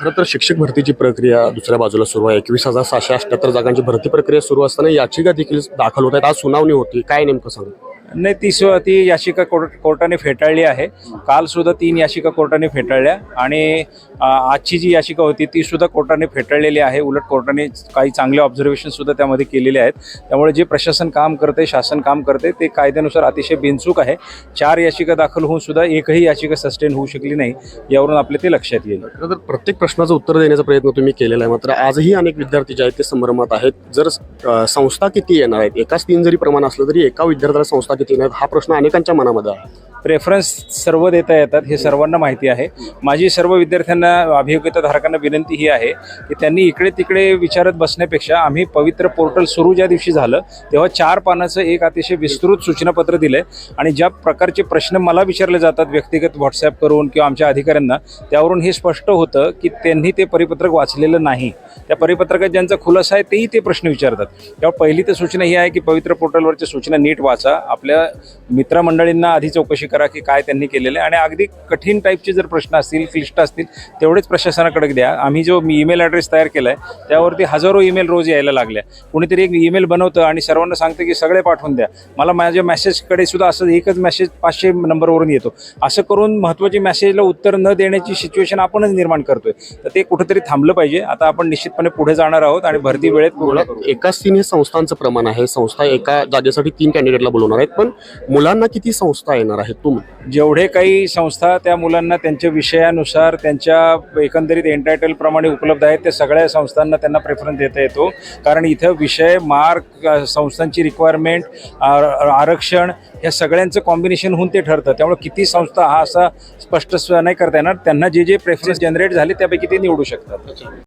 खरं तर शिक्षक भरतीची प्रक्रिया दुसऱ्या बाजूला सुरू आहे. एकवीस हजार सहाशे अठ्याहत्तर जागांची भरती प्रक्रिया सुरू असताना याचिका देखील दाखल होत आहेत. आज सुनावणी होती. काय नेमकं सांगा? नाही ती सु ती याचिका कोर्ट कोर्टाने फेटाळली आहे. कालसुद्धा तीन याचिका कोर्टाने फेटाळल्या आणि आजची जी याचिका होती ती सुद्धा कोर्टाने फेटाळलेली आहे. उलट कोर्टाने काही चांगले ऑब्झर्वेशनसुद्धा त्यामध्ये केलेले आहेत. त्यामुळे जे प्रशासन काम करते शासन काम करते ते कायद्यानुसार अतिशय बिनचूक आहे. चार याचिका दाखल होऊन सुद्धा एकही याचिका सस्टेन होऊ शकली नाही यावरून आपले ते लक्षात येईल. तर प्रत्येक प्रश्नाचं उत्तर देण्याचा प्रयत्न तुम्ही केलेला आहे. मात्र आजही अनेक विद्यार्थी जे आहेत ते संभ्रमात आहेत. जर संस्था किती येणार आहेत? एकाच तीन जरी प्रमाण असलं तरी एका विद्यार्थ्याला संस्था किती येणार हा प्रश्न अनेकांच्या मनामध्ये आहे. प्रेफरन्स सर्व देता येतात हे सर्वांना माहिती आहे. माझी सर्व विद्यार्थ्यांना अभियोग्यताधारकांना विनंती ही आहे की त्यांनी इकडे तिकडे विचारत बसण्यापेक्षा आम्ही पवित्र पोर्टल सुरू ज्या दिवशी झालं तेव्हा चार पानाचं एक अतिशय विस्तृत सूचनापत्र दिलं आहे आणि ज्या प्रकारचे प्रश्न मला विचारले जातात व्यक्तिगत व्हॉट्सॲप करून किंवा आमच्या अधिकाऱ्यांना त्यावरून हे स्पष्ट होतं की त्यांनी ते परिपत्रक वाचलेलं नाही. त्या परिपत्रकात ज्यांचा खुलासा आहे तेही ते प्रश्न विचारतात. तेव्हा पहिली तर सूचना ही आहे की पवित्र पोर्टलवरच्या सूचना नीट वाचा. आपल्या मित्रमंडळींना आधी चौकशी करा की काय त्यांनी केलेलं आहे. आणि अगदी कठीण टाईपचे जर प्रश्न असतील क्लिष्ट असतील तेवढेच प्रशासनाकडे द्या. आम्ही जो मी ईमेल ॲड्रेस तयार केला आहे त्यावरती हजारो ईमेल रोज यायला लागल्या. कुणीतरी एक ईमेल बनवतं आणि सर्वांना सांगतं की सगळे पाठवून द्या. मला माझ्या मेसेजकडे सुद्धा असं एकच मेसेज पाचशे नंबरवरून येतो. असं करून महत्त्वाची मेसेजला उत्तर न देण्याची सिच्युएशन आपणच निर्माण करतोय. तर ते कुठेतरी थांबलं पाहिजे. आता आपण निश्चितपणे पुढे जाणार आहोत आणि भरती वेळेत पूर्ण करू. एकाच तीन हे संस्थांचं प्रमाण आहे. संस्था एका जागेसाठी तीन कॅन्डिडेटला बोलवणार आहेत. पण मुलांना किती संस्था येणार आहेत? तुम्ही जेवढे काही संस्था त्या मुलांना त्यांच्या विषयानुसार त्यांच्या एकंदरीत एंटरटलप्रमाणे उपलब्ध आहेत त्या सगळ्या संस्थांना त्यांना प्रेफरन्स देता येतो. कारण इथं विषय मार्क संस्थांची रिक्वायरमेंट आरक्षण या सगळ्यांचं कॉम्बिनेशन होऊन ते ठरतं. त्यामुळे किती संस्था हा असा स्पष्ट नाही करता येणार. त्यांना जे जे प्रेफरन्स जनरेट झाले त्यापैकी ते निवडू शकतात.